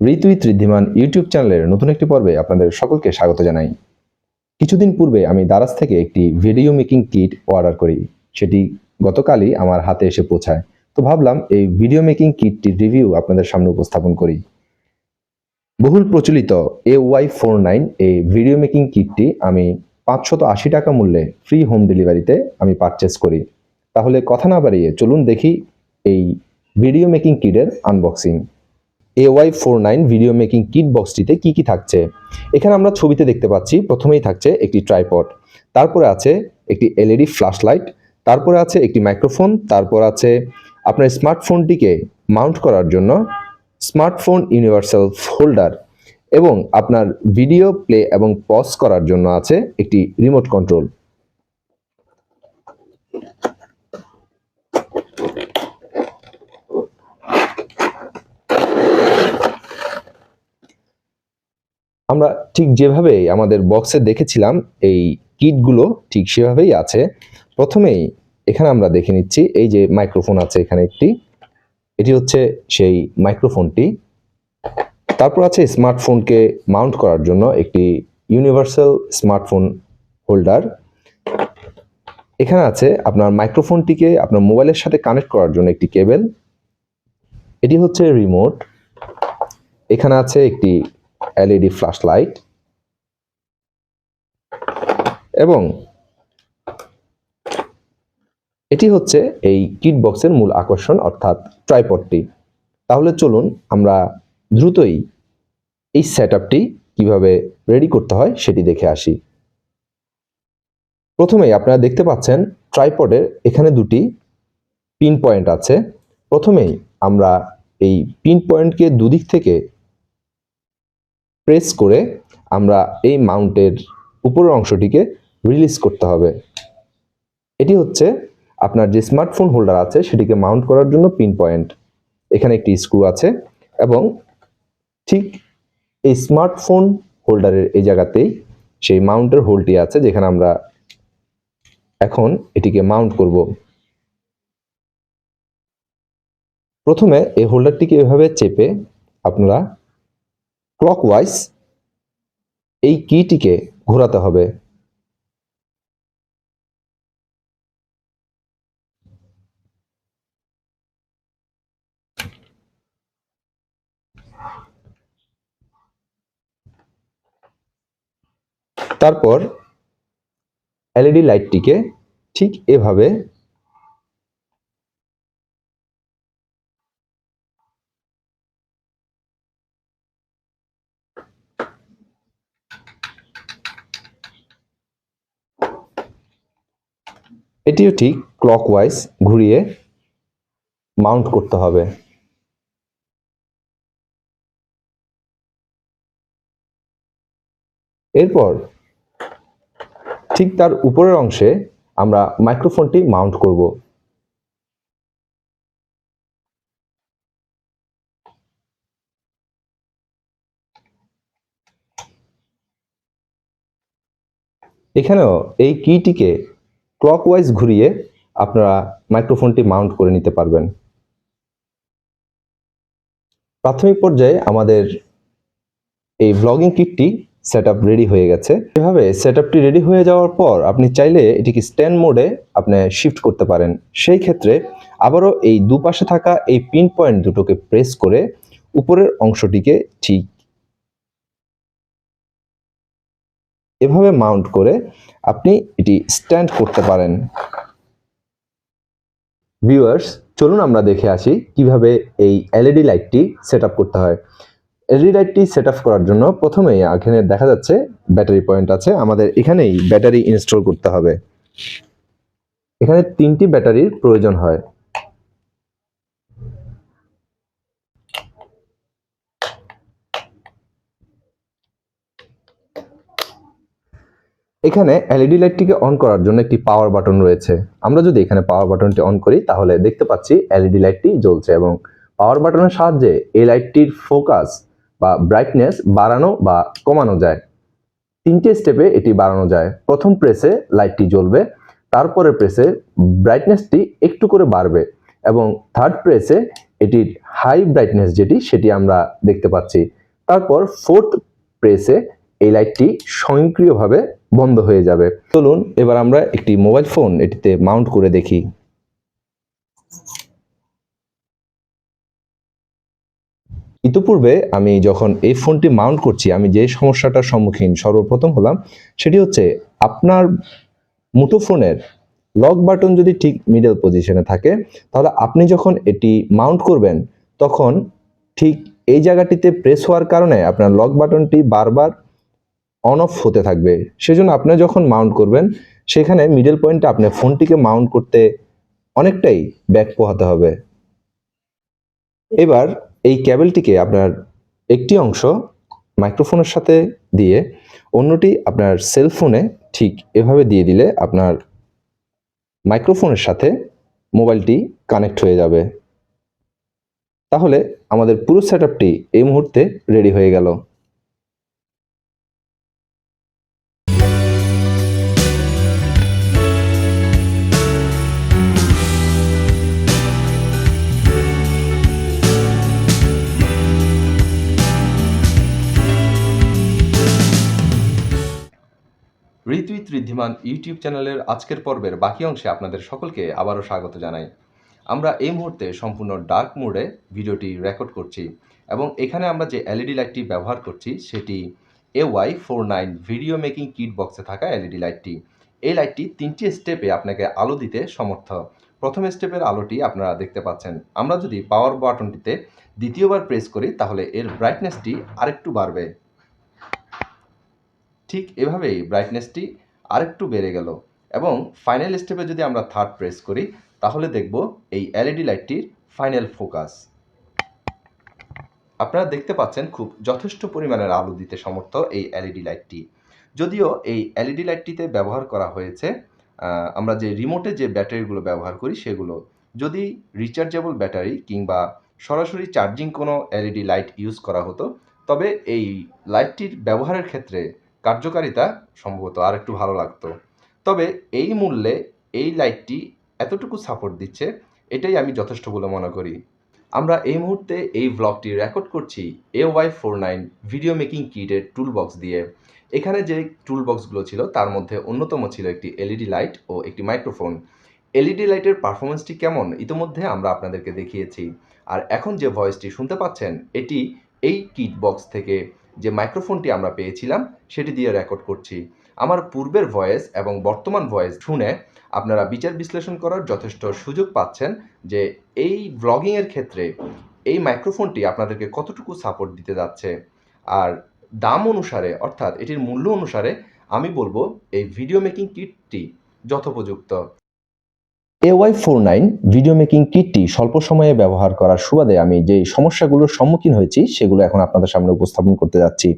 তুই ত্রিদ্ধিমান ইউটিউব চ্যানেলের নতুন একটি পর্বে আপনাদের সকলকে স্বাগত জানাই। কিছুদিন পূর্বে আমি দারাজ থেকে একটি ভিডিও মেকিং কিট অর্ডার করি। সেটি গতকালই আমার হাতে এসে পৌঁছায়। তো ভাবলাম এই ভিডিও মেকিং কিটটির রিভিউ আপনাদের সামনে উপস্থাপন করি। বহুল প্রচলিত এ ওয়াই ফোর নাইন এই ভিডিও মেকিং কিটটি আমি পাঁচশত আশি টাকা মূল্যে ফ্রি হোম ডেলিভারিতে আমি পারচেস করি। তাহলে কথা না বাড়িয়ে চলুন দেখি এই video making কিটের unboxing A Y four nine video making kit বক্সটিতে কি কি থাকছে? এখানে আমরা ছবিতে দেখতে পাচ্ছি, প্রথমেই থাকছে একটি ট্রাইপড তারপরে আছে একটি এলইডি ফ্ল্যাশ লাইট তারপরে আছে একটি মাইক্রোফোন তারপর আছে আপনার স্মার্টফোনটিকে মাউন্ট করার জন্য স্মার্টফোন ইউনিভার্সাল হোল্ডার এবং আপনার ভিডিও প্লে এবং পজ করার জন্য আছে একটি রিমোট কন্ট্রোল আমরা ঠিক যেভাবে আমাদের বক্সে দেখেছিলাম, এই কিটগুলো ঠিক সেভাবেই আছে। প্রথমেই এখানে আমরা দেখে নিচ্ছি, এই যে মাইক্রোফোন আছে এখানে একটি, এটি হচ্ছে সেই মাইক্রোফোনটি তারপর আছে স্মার্টফোনকে মাউন্ট করার জন্য একটি ইউনিভার্সাল স্মার্টফোন হোল্ডার এখানে আছে আপনার মাইক্রোফোনটিকে আপনার মোবাইলের সাথে কানেক্ট করার জন্য একটি কেবেল এটি হচ্ছে রিমোট এখানে আছে একটি এলইডি ফ্ল্যাশ লাইট এবং এটি হচ্ছে এই কিট বক্সের মূল আকর্ষণ, অর্থাৎ ট্রাইপডটি। তাহলে চলুন আমরা দ্রুতই এই সেট আপটি কীভাবে রেডি করতে হয় সেটি দেখে আসি। প্রথমেই আপনারা দেখতে পাচ্ছেন ট্রাইপডের এখানে দুটি পিন পয়েন্ট আছে। প্রথমেই আমরা এই পিন পয়েন্টকে দুদিক থেকে প্রেস করে আমরা এই মাউন্টের উপরের অংশটিকে রিলিজ করতে হবে। এটি হচ্ছে আপনার যে স্মার্টফোন হোল্ডার আছে, সেটিকে মাউন্ট করার জন্য পিন পয়েন্ট এখানে একটি স্ক্রু আছে এবং ঠিক এই স্মার্টফোন হোল্ডারের এই জায়গাতেই সেই মাউন্টের হোলটি আছে, যেখানে আমরা এখন এটিকে মাউন্ট করব। প্রথমে এই হোল্ডারটিকে এভাবে চেপে আপনারা ক্লকওয়াইজ এই কিটিকে ঘোরাতে হবে। তারপর এলইডি লাইটটিকে ঠিক এভাবে এটিও ঠিক ক্লকওয়াইজ ঘুরিয়ে মাউন্ট করতে হবে। এরপর ঠিক তার উপরের অংশে আমরা মাইক্রোফোনটি মাউন্ট করব। এখানেও এই কিটিকে ক্লকওয়াইজ ঘুরিয়ে আপনারা মাইক্রোফোনটি মাউন্ট করে নিতে পারবেন। প্রাথমিক পর্যায়ে আমাদের এই ব্লগিং কিটটি সেট রেডি হয়ে গেছে। এভাবে সেট রেডি হয়ে যাওয়ার পর আপনি চাইলে এটিকে স্ট্যান্ড মোডে আপনি শিফট করতে পারেন। সেই ক্ষেত্রে আবারও এই দুপাশে থাকা এই পিন পয়েন্ট দুটোকে প্রেস করে উপরের অংশটিকে ঠিক এভাবে মাউন্ট করে আপনি এটি স্ট্যান্ড করতে পারেন। ভিউয়ার্স চলুন আমরা দেখে আসি কীভাবে এই এলইডি লাইটটি সেট করতে হয়। এলইডি লাইটটি সেট করার জন্য প্রথমেই এখানে দেখা যাচ্ছে ব্যাটারি পয়েন্ট আছে। আমাদের এখানেই ব্যাটারি ইনস্টল করতে হবে। এখানে তিনটি ব্যাটারির প্রয়োজন হয়। এখানে এলইডি লাইটটিকে অন করার জন্য একটি পাওয়ার বাটন রয়েছে। আমরা যদি এখানে পাওয়ার বাটনটি অন করি, তাহলে দেখতে পাচ্ছি এলইডি লাইটটি জ্বলছে এবং পাওয়ার বাটনের সাহায্যে এই লাইটটির ফোকাস বা ব্রাইটনেস বাড়ানো বা কমানো যায়। তিনটে স্টেপে এটি বাড়ানো যায়। প্রথম প্রেসে লাইটটি জ্বলবে তারপরে প্রেসে ব্রাইটনেসটি একটু করে বাড়বে এবং থার্ড প্রেসে এটির হাই ব্রাইটনেস যেটি, সেটি আমরা দেখতে পাচ্ছি। তারপর ফোর্থ প্রেসে এই লাইটটি স্বয়ংক্রিয়ভাবে বন্ধ হয়ে যাবে। চলুন, এবার আমরা একটি মোবাইল ফোন এটিতে মাউন্ট করে দেখি। ইতিপূর্বে আমি যখন এই ফোনটি মাউন্ট করছি, আমি যে সমস্যাটার সম্মুখীন সর্বপ্রথম হলাম, সেটি হচ্ছে আপনার মুঠোফোনের লক বাটন যদি ঠিক মিডল পজিশনে থাকে, তাহলে আপনি যখন এটি মাউন্ট করবেন, তখন ঠিক এই জায়গাটিতে প্রেস হওয়ার কারণে আপনার লক বাটনটি বারবার অন অফ হতে থাকবে। সেজন্য আপনি যখন মাউন্ট করবেন, সেখানে মিডল পয়েন্টে আপনি ফোনটিকে মাউন্ট করতে অনেকটাই ব্যাক পোহাতে হবে। এবার এই ক্যাবেলটিকে আপনার একটি অংশ মাইক্রোফোনের সাথে দিয়ে, অন্যটি আপনার সেলফোনে ঠিক এভাবে দিয়ে দিলে আপনার মাইক্রোফোনের সাথে মোবাইলটি কানেক্ট হয়ে যাবে। তাহলে আমাদের পুরো সেট এই মুহূর্তে রেডি হয়ে গেল। ঋদ্ধিমান ইউটিউব চ্যানেলের আজকের পর্বের বাকি অংশে আপনাদের সকলকে আবারও স্বাগত জানাই। আমরা এই মুহূর্তে সম্পূর্ণ ডার্ক মোডে ভিডিওটি রেকর্ড করছি এবং এখানে আমরা যে এলইডি লাইটটি ব্যবহার করছি সেটি A Y four nine video making kit বক্সে থাকা এলইডি লাইটটি। এই লাইটটি তিনটি স্টেপে আপনাকে আলো দিতে সমর্থ। প্রথম স্টেপের আলোটি আপনারা দেখতে পাচ্ছেন। আমরা যদি পাওয়ার বাটনটিতে দ্বিতীয়বার প্রেস করি, তাহলে এর ব্রাইটনেসটি আরেকটু বাড়বে। ঠিক এভাবেই ব্রাইটনেসটি আরেকটু বেড়ে গেল এবং ফাইনাল স্টেপে যদি আমরা থার্ড প্রেস করি, তাহলে দেখব এই এলইডি লাইটটির ফাইনাল ফোকাস আপনারা দেখতে পাচ্ছেন খুব যথেষ্ট পরিমাণের আলো দিতে সমর্থ এই এলইডি লাইটটি যদিও এই এলইডি লাইটটিতে ব্যবহার করা হয়েছে আমরা যে রিমোটে যে ব্যাটারিগুলো ব্যবহার করি সেগুলো। যদি রিচার্জেবল ব্যাটারি কিংবা সরাসরি চার্জিং কোনো এলইডি লাইট ইউজ করা হতো, তবে এই লাইটটির ব্যবহারের ক্ষেত্রে কার্যকারিতা সম্ভবত আর একটু ভালো লাগতো। তবে এই মূল্যে এই লাইটটি এতটুকু সাপোর্ট দিচ্ছে, এটাই আমি যথেষ্ট বলে মনে করি। আমরা এই মুহূর্তে এই ব্লগটি রেকর্ড করছি A Y four nine video making কিটের tool box দিয়ে। এখানে যে টুল বক্সগুলো ছিল, তার মধ্যে অন্যতম ছিল একটি এলইডি লাইট ও একটি মাইক্রোফোন এলইডি লাইটের পারফরমেন্সটি কেমন, ইতিমধ্যে আমরা আপনাদেরকে দেখিয়েছি। আর এখন যে ভয়েসটি শুনতে পাচ্ছেন, এটি এই কিট বক্স থেকে যে মাইক্রোফোনটি আমরা পেয়েছিলাম, সেটি দিয়ে রেকর্ড করছি। আমার পূর্বের ভয়েস এবং বর্তমান ভয়েস শুনে আপনারা বিচার বিশ্লেষণ করার যথেষ্ট সুযোগ পাচ্ছেন যে এই ব্লগিংয়ের ক্ষেত্রে এই মাইক্রোফোনটি আপনাদেরকে কতটুকু সাপোর্ট দিতে যাচ্ছে। আর দাম অনুসারে, অর্থাৎ এটির মূল্য অনুসারে আমি বলব, এই ভিডিও মেকিং কিটটি যথোপযুক্ত। A Y four nine video making কিটটি স্বল্প সময়ে ব্যবহার করার সুবাদে আমি যে সমস্যাগুলোর সম্মুখীন হয়েছি, সেগুলো এখন আপনাদের সামনে উপস্থাপন করতে যাচ্ছি।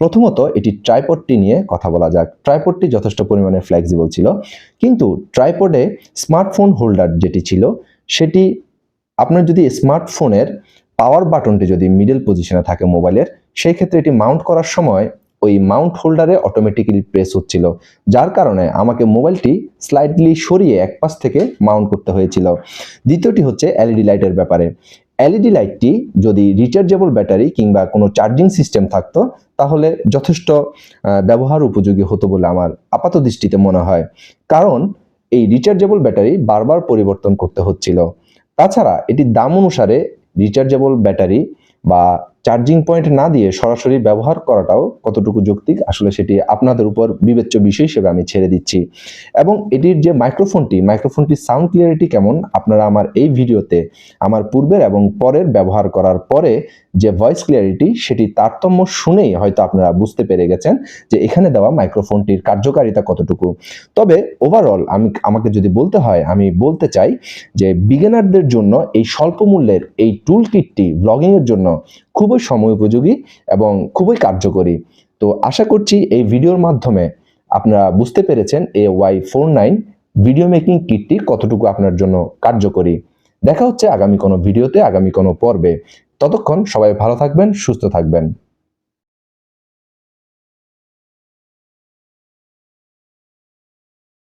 প্রথমত, এটি ট্রাইপডটি নিয়ে কথা বলা যাক। ট্রাইপডটি যথেষ্ট পরিমাণে ফ্লেক্সিবল ছিল, কিন্তু ট্রাইপডে স্মার্টফোন হোল্ডার যেটি ছিল, সেটি আপনার যদি স্মার্টফোনের পাওয়ার বাটনটি যদি মিডল পজিশনে থাকে মোবাইলের সেই ক্ষেত্রে এটি মাউন্ট করার সময় ওই মাউন্ট হোল্ডারে অটোমেটিক্যালি প্রেস হচ্ছিল, যার কারণে আমাকে মোবাইলটি স্লাইডলি সরিয়ে এক পাশ থেকে মাউন্ট করতে হয়েছিল। দ্বিতীয়টি হচ্ছে এলইডি লাইটের ব্যাপারে। এলইডি লাইটটি যদি রিচার্জেবল ব্যাটারি কিংবা কোনো চার্জিং সিস্টেম থাকতো, তাহলে যথেষ্ট ব্যবহার উপযোগী হতো বলে আমার আপাত দৃষ্টিতে মনে হয়। কারণ এই রিচার্জেবল ব্যাটারি বারবার পরিবর্তন করতে হচ্ছিল। তাছাড়া এটি দাম অনুসারে রিচার্জেবল ব্যাটারি বা চার্জিং পয়েন্ট না দিয়ে সরাসরি ব্যবহার করাটাও কতটুকু যৌক্তিক, আসলে সেটি আপনাদের উপর বিবেচ্য বিষয় হিসেবে আমি ছেড়ে দিচ্ছি। এবং এটির যে মাইক্রোফোনটি মাইক্রোফোনটির সাউন্ড ক্লিয়ারিটি কেমন, আপনারা আমার এই ভিডিওতে আমার পূর্বের এবং পরের ব্যবহার করার পরে যে ভয়েস ক্লিয়ারিটি সেটি তারতম্য শুনেই হয়তো আপনারা বুঝতে পেরে গেছেন যে এখানে দেওয়া মাইক্রোফোনটির কার্যকারিতা কতটুকু। তবে ওভারঅল আমি, আমাকে যদি বলতে হয়, আমি বলতে চাই যে বিগিনারদের জন্য এই স্বল্প মূল্যের এই টুল কিটটি ব্লগিংয়ের জন্য খুবই সময় উপযোগী এবং খুবই কার্যকরী। তো আশা করছি এই ভিডিওর মাধ্যমে আপনারা বুঝতে পেরেছেন A Y four nine video making কিটটি কতটুকু আপনার জন্য কার্যকরী। দেখা হচ্ছে আগামী কোনো ভিডিওতে, আগামী কোনো পর্বে। ততক্ষণ সবাই ভালো থাকবেন, সুস্থ থাকবেন।